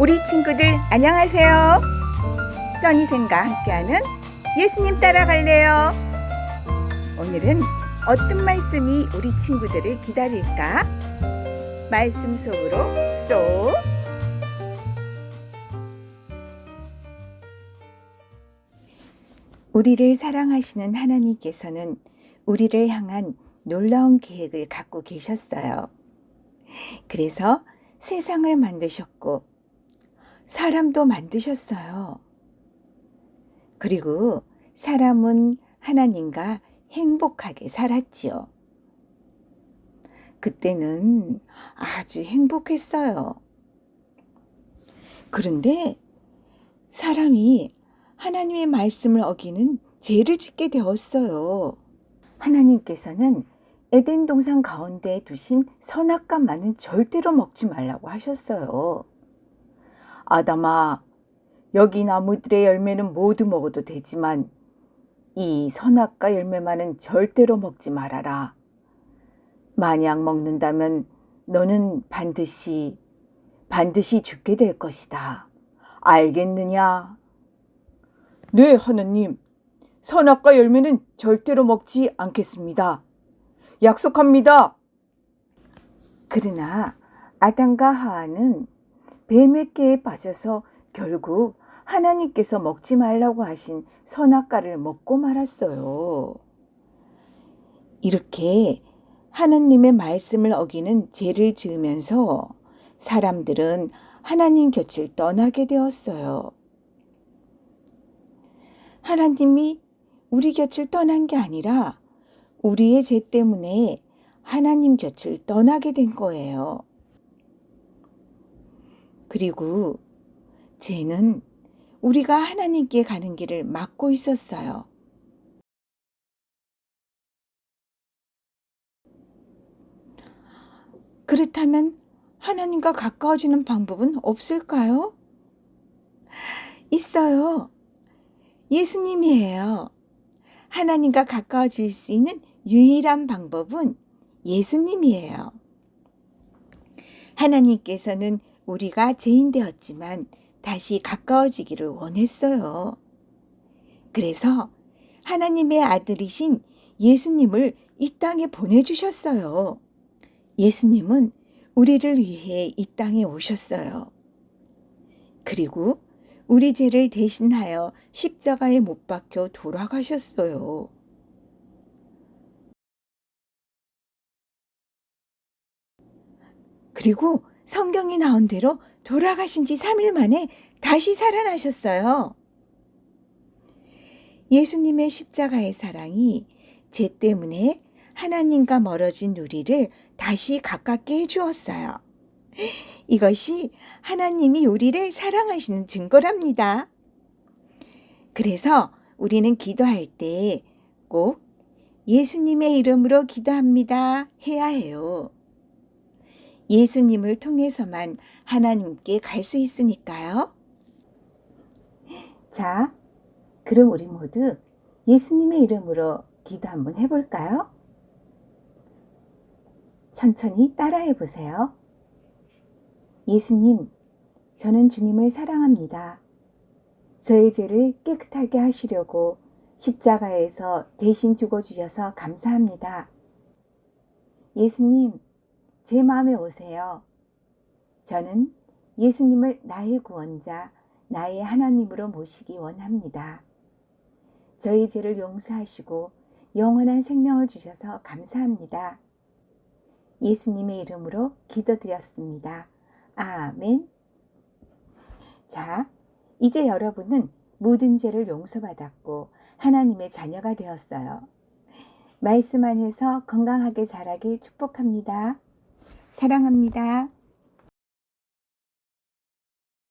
우리 친구들 안녕하세요. 써니생과 함께하는 예수님 따라갈래요. 오늘은 어떤 말씀이 우리 친구들을 기다릴까? 말씀 속으로 쏙. 우리를 사랑하시는 하나님께서는 우리를 향한 놀라운 계획을 갖고 계셨어요. 그래서 세상을 만드셨고 사람도 만드셨어요. 그리고 사람은 하나님과 행복하게 살았지요. 그때는 아주 행복했어요. 그런데 사람이 하나님의 말씀을 어기는 죄를 짓게 되었어요. 하나님께서는 에덴 동산 가운데 두신 선악과만은 절대로 먹지 말라고 하셨어요. 아담아, 여기 나무들의 열매는 모두 먹어도 되지만 이 선악과 열매만은 절대로 먹지 말아라. 만약 먹는다면 너는 반드시 반드시 죽게 될 것이다. 알겠느냐? 네, 하나님. 선악과 열매는 절대로 먹지 않겠습니다. 약속합니다. 그러나 아담과 하와는 뱀의 깨에 빠져서 결국 하나님께서 먹지 말라고 하신 선악과를 먹고 말았어요. 이렇게 하나님의 말씀을 어기는 죄를 지으면서 사람들은 하나님 곁을 떠나게 되었어요. 하나님이 우리 곁을 떠난 게 아니라 우리의 죄 때문에 하나님 곁을 떠나게 된 거예요. 그리고 죄는 우리가 하나님께 가는 길을 막고 있었어요. 그렇다면 하나님과 가까워지는 방법은 없을까요? 있어요. 예수님이에요. 하나님과 가까워질 수 있는 유일한 방법은 예수님이에요. 하나님께서는 우리가 죄인 되었지만 다시 가까워지기를 원했어요. 그래서 하나님의 아들이신 예수님을 이 땅에 보내주셨어요. 예수님은 우리를 위해 이 땅에 오셨어요. 그리고 우리 죄를 대신하여 십자가에 못 박혀 돌아가셨어요. 그리고 성경이 나온 대로 돌아가신 지 3일 만에 다시 살아나셨어요. 예수님의 십자가의 사랑이 죄 때문에 하나님과 멀어진 우리를 다시 가깝게 해주었어요. 이것이 하나님이 우리를 사랑하시는 증거랍니다. 그래서 우리는 기도할 때 꼭 예수님의 이름으로 기도합니다 해야 해요. 예수님을 통해서만 하나님께 갈 수 있으니까요. 자, 그럼 우리 모두 예수님의 이름으로 기도 한번 해볼까요? 천천히 따라해 보세요. 예수님, 저는 주님을 사랑합니다. 저의 죄를 깨끗하게 하시려고 십자가에서 대신 죽어주셔서 감사합니다. 예수님, 제 마음에 오세요. 저는 예수님을 나의 구원자, 나의 하나님으로 모시기 원합니다. 저희 죄를 용서하시고 영원한 생명을 주셔서 감사합니다. 예수님의 이름으로 기도드렸습니다. 아멘. 자, 이제 여러분은 모든 죄를 용서받았고 하나님의 자녀가 되었어요. 말씀 안에서 건강하게 자라길 축복합니다. 사랑합니다.